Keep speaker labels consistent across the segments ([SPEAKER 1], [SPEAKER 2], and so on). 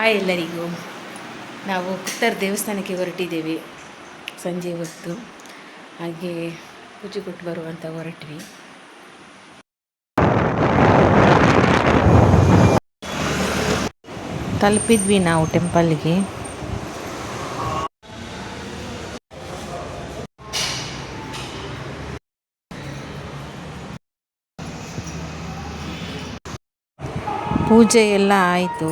[SPEAKER 1] Hi ಎಲ್ಲರಿಗೂ ನಾವು ಕುತ್ತರ್ ದೇವಸ್ಥಾನಕ್ಕೆ ಹೊರಟಿದ್ದೇವೆ ಸಂಜೆ ಹೊತ್ತು. ಹಾಗೆ ಪೂಜೆ ಕೊಟ್ಟು ಬರುವಂತ ಹೊರಟ್ವಿ. ತಲುಪಿದ್ವಿ ನಾವು ಟೆಂಪಲ್ಗೆ. ಪೂಜೆ ಎಲ್ಲ ಆಯಿತು.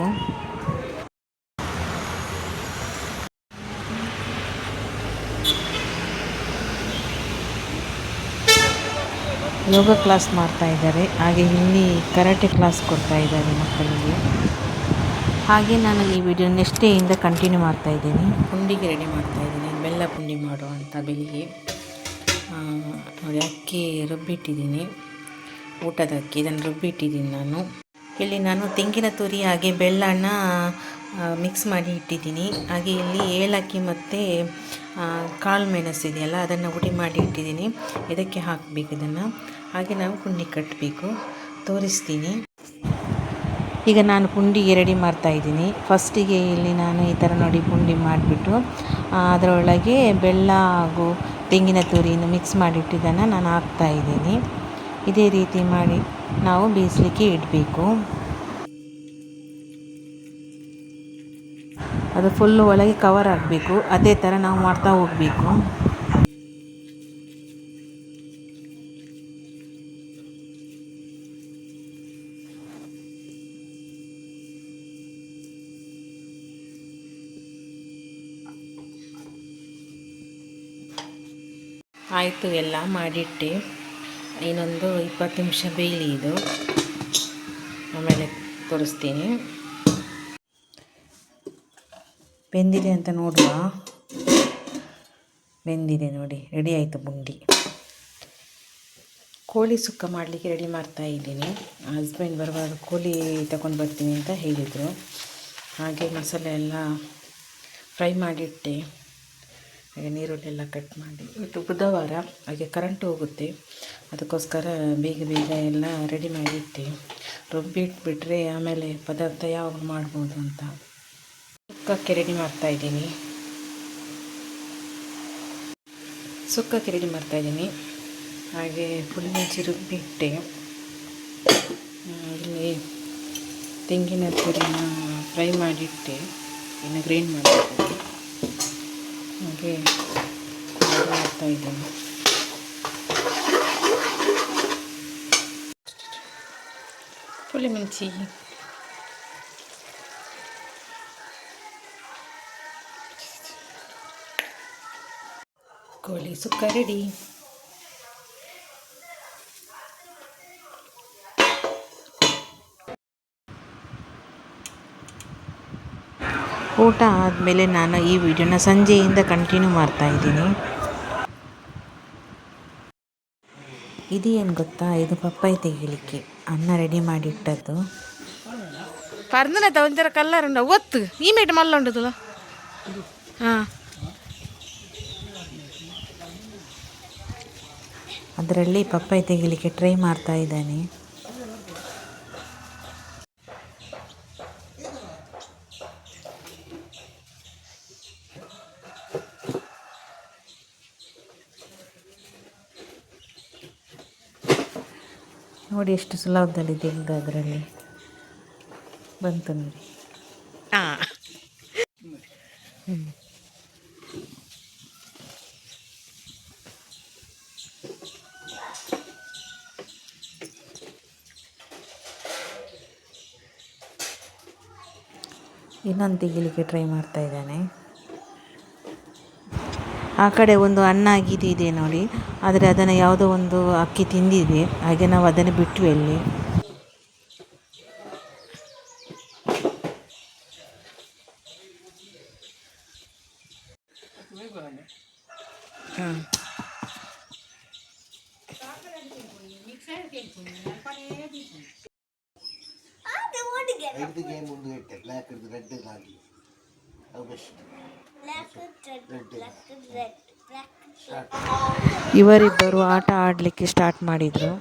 [SPEAKER 1] ಯೋಗ ಕ್ಲಾಸ್ ಮಾಡ್ತಾ ಇದ್ದಾರೆ. ಹಾಗೆ ಇಲ್ಲಿ ಕರಾಟೆ ಕ್ಲಾಸ್ ಕೊಡ್ತಾ ಇದ್ದಾರೆ ಮಕ್ಕಳಿಗೆ. ಹಾಗೆ ನಾನು ಈ ವಿಡಿಯೋ ನೆಕ್ಸ್ಟ್ ಡೇಯಿಂದ ಕಂಟಿನ್ಯೂ ಮಾಡ್ತಾ ಇದ್ದೀನಿ. ಪುಂಡಿಗೆ ರೆಡಿ ಮಾಡ್ತಾ ಇದ್ದೀನಿ. ಬೆಲ್ಲ ಪುಂಡಿ ಮಾಡುವಂಥ ಬೆಳಿಗ್ಗೆ. ನೋಡಿ, ಅಕ್ಕಿ ರುಬ್ಬಿಟ್ಟಿದ್ದೀನಿ. ಊಟದ ಅಕ್ಕಿ, ಇದನ್ನು ರುಬ್ಬಿಟ್ಟಿದ್ದೀನಿ ನಾನು. ಇಲ್ಲಿ ನಾನು ತೆಂಗಿನ ತುರಿ, ಹಾಗೆ ಬೆಲ್ಲನ ಮಿಕ್ಸ್ ಮಾಡಿ ಇಟ್ಟಿದ್ದೀನಿ. ಹಾಗೆ ಇಲ್ಲಿ ಏಲಕ್ಕಿ ಮತ್ತು ಕಾಳು ಮೆಣಸು ಇದೆಯಲ್ಲ, ಅದನ್ನು ಹುಡಿ ಮಾಡಿ ಇಟ್ಟಿದ್ದೀನಿ. ಇದಕ್ಕೆ ಹಾಕಬೇಕು ಇದನ್ನು. ಹಾಗೆ ನಾವು ಪುಂಡಿ ಕಟ್ಟಬೇಕು ತೋರಿಸ್ತೀನಿ. ಈಗ ನಾನು ಪುಂಡಿಗೆ ರೆಡಿ ಮಾಡ್ತಾ ಇದ್ದೀನಿ. ಫಸ್ಟಿಗೆ ಇಲ್ಲಿ ನಾನು ಈ ಥರ ನೋಡಿ ಪುಂಡಿ ಮಾಡಿಬಿಟ್ಟು ಅದರೊಳಗೆ ಬೆಲ್ಲ ಹಾಗೂ ತೆಂಗಿನ ತುರಿಯನ್ನು ಮಿಕ್ಸ್ ಮಾಡಿಟ್ಟಿದ್ದನ್ನು ನಾನು ಹಾಕ್ತಾ ಇದ್ದೀನಿ. ಇದೇ ರೀತಿ ಮಾಡಿ ನಾವು ಬೇಯಿಸಲಿಕ್ಕೆ ಇಡಬೇಕು. ಅದು ಫುಲ್ಲು ಒಳಗೆ ಕವರ್ ಆಗಬೇಕು. ಅದೇ ಥರ ನಾವು ಮಾಡ್ತಾ ಹೋಗಬೇಕು. ಆಯಿತು, ಎಲ್ಲ ಮಾಡಿಟ್ಟೆ. ಇನ್ನೊಂದು ಇಪ್ಪತ್ತು ನಿಮಿಷ ಬೇಯಲಿ ಇದು. ಆಮೇಲೆ ತೋರಿಸ್ತೀನಿ. ಬೆಂದಿದೆ ಅಂತ ನೋಡುವ? ಬೆಂದಿದೆ ನೋಡಿ, ರೆಡಿ ಆಯಿತು ಬುಂಡಿ. ಕೋಳಿ ಸುಕ್ಕ ಮಾಡಲಿಕ್ಕೆ ರೆಡಿ ಮಾಡ್ತಾ ಇದ್ದೀನಿ. ಹಸ್ಬೆಂಡ್ ಬರುವಾಗ ಕೋಳಿ ತಗೊಂಡು ಬರ್ತೀನಿ ಅಂತ ಹೇಳಿದರು. ಹಾಗೆ ಮಸಾಲೆ ಎಲ್ಲ ಫ್ರೈ ಮಾಡಿಟ್ಟೆ. ನೀರುಳ್ಳೆಲ್ಲ ಕಟ್ ಮಾಡಿ. ಇವತ್ತು ಬುಧವಾರ ಹಾಗೆ ಕರೆಂಟ್ ಹೋಗುತ್ತೆ. ಅದಕ್ಕೋಸ್ಕರ ಬೇಗ ಬೇಗ ಎಲ್ಲ ರೆಡಿ ಮಾಡಿಟ್ಟೆ ರುಬ್ಬಿಟ್ಬಿಟ್ರೆ ಆಮೇಲೆ ಪದಾರ್ಥ ಯಾವಾಗ ಮಾಡ್ಬೋದು ಅಂತ. ಸುಕ್ಕಕ್ಕೆ ರೆಡಿ ಮಾಡ್ತಾ ಇದ್ದೀನಿ. ಸುಕ್ಕಕ್ಕೆ ರೆಡಿ ಮಾಡ್ತಾ ಇದ್ದೀನಿ. ಹಾಗೆ ಮೆಣಸಿ ರುಬ್ಬಿಟ್ಟೆ. ಇಲ್ಲಿ ತೆಂಗಿನ ತುರಿನ ಫ್ರೈ ಮಾಡಿಟ್ಟೆ. ಇನ್ನು ಗ್ರೈಂಡ್ ಮಾಡ್ತೀನಿ ಹಾಗೆ ಇದು ಮಾಡ್ತಾ ಇದ್ದೀನಿ ಪುಳಿ ಮೆಣಸಿ ಕೋಳಿ ಸುಕ್ಕ ರೆಡಿ ಊಟ ಆದಮೇಲೆ ನಾನು ಈ ವಿಡಿಯೋನ ಸಂಜೆಯಿಂದ ಕಂಟಿನ್ಯೂ ಮಾಡ್ತಾ ಇದ್ದೀನಿ. ಏನು ಗೊತ್ತಾ? ಇದು ಪಪ್ಪಾಯಿ ತೆಗಿಲಿಕ್ಕೆ. ಅನ್ನ ರೆಡಿ ಮಾಡಿಟ್ಟದ್ದು.
[SPEAKER 2] ಪರ್ದನೈತ ಒಂಥರ ಕಲ್ಲರ್ ಉಂಟು ಒತ್ತು. ಈ ಮೇಟ್ ಮಲ್ಲ ಉಂಟು ಹಾಂ.
[SPEAKER 1] ಅದರಲ್ಲಿ ಪಪ್ಪಾಯಿ ತೆಗಿಲಿಕ್ಕೆ ಟ್ರೈ ಮಾಡ್ತಾ ಇದ್ದಾನೆ. ನೋಡಿ ಎಷ್ಟು ಸುಲಭದಲ್ಲಿ ತೆಗೆದು ಅದರಲ್ಲಿ. ಬಂತು ನೋಡಿ.
[SPEAKER 2] ಹಾಂ.
[SPEAKER 1] ಇನ್ನೊಂದು ತೆಗಿಲಿಕ್ಕೆ ಟ್ರೈ ಮಾಡ್ತಾ ಇದ್ದಾನೆ. ಆ ಕಡೆ ಒಂದು ಅನ್ನ ಆಗಿದ್ದಿದೆ ನೋಡಿ. ಆದರೆ ಅದನ್ನು ಯಾವುದೋ ಒಂದು ಅಕ್ಕಿ ತಿಂದಿದೆ ಹಾಗೆ ನಾವು ಅದನ್ನು ಬಿಟ್ವಿ ಅಲ್ಲಿ. ಹಾಂ ಇವರಿಬ್ಬರು ಆಟ ಆಡಲಿಕ್ಕೆ ಸ್ಟಾರ್ಟ್ ಮಾಡಿದರು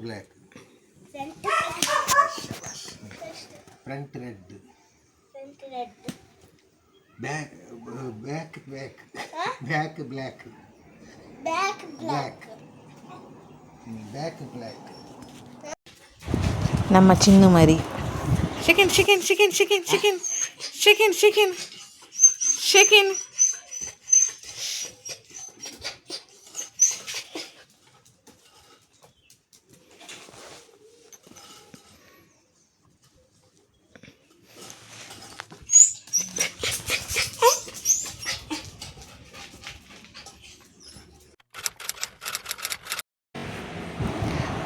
[SPEAKER 3] black ಗೇಮ್ ಯಾರು ಇಲ್ಲ ಯಾರು ಇಲ್ಲ ಯಾರು ಬೋಡಿ ಯಾರು body black front red back back back back black black back black
[SPEAKER 1] ನಮ್ಮ ಚಿನ್ನು ಮರಿ
[SPEAKER 2] chicken chicken chicken chicken chicken chicken chicken chicken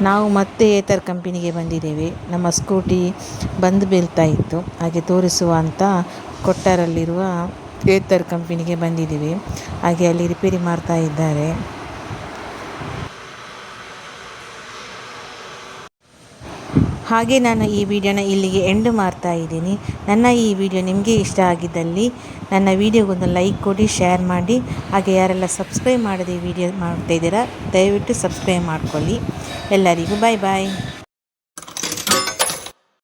[SPEAKER 1] ನಾವು ಮತ್ತೆ ಏತರ್ ಕಂಪನಿಗೆ ಬಂದಿದ್ದೇವೆ. ನಮ್ಮ ಸ್ಕೂಟಿ ಬಂದು ಬೀಳ್ತಾ ಇತ್ತು. ಹಾಗೆ ತೋರಿಸುವ ಅಂತ ಕೊಟ್ಟಾರಲ್ಲಿರುವ ಏತರ್ ಕಂಪನಿಗೆ ಬಂದಿದ್ದೀವಿ. ಹಾಗೆ ಅಲ್ಲಿ ರಿಪೇರಿ ಮಾಡ್ತಾ ಇದ್ದಾರೆ. ಹಾಗೆ ನಾನು ಈ ವಿಡಿಯೋನ ಇಲ್ಲಿಗೆ ಎಂಡ್ ಮಾಡ್ತಾ ಇದ್ದೀನಿ. ನನ್ನ ಈ ವಿಡಿಯೋ ನಿಮಗೆ ಇಷ್ಟ ಆಗಿದ್ದಲ್ಲಿ ನನ್ನ ವಿಡಿಯೋಗೊಂದು ಲೈಕ್ ಕೊಡಿ ಶೇರ್ ಮಾಡಿ. ಹಾಗೆ ಯಾರೆಲ್ಲ ಸಬ್ಸ್ಕ್ರೈಬ್ ಮಾಡದೆ ವಿಡಿಯೋ ಮಾಡ್ತಾ ಇದ್ದೀರಾ, ದಯವಿಟ್ಟು ಸಬ್ಸ್ಕ್ರೈಬ್ ಮಾಡ್ಕೊಳ್ಳಿ. ಎಲ್ಲರಿಗೂ ಬಾಯ್ ಬಾಯ್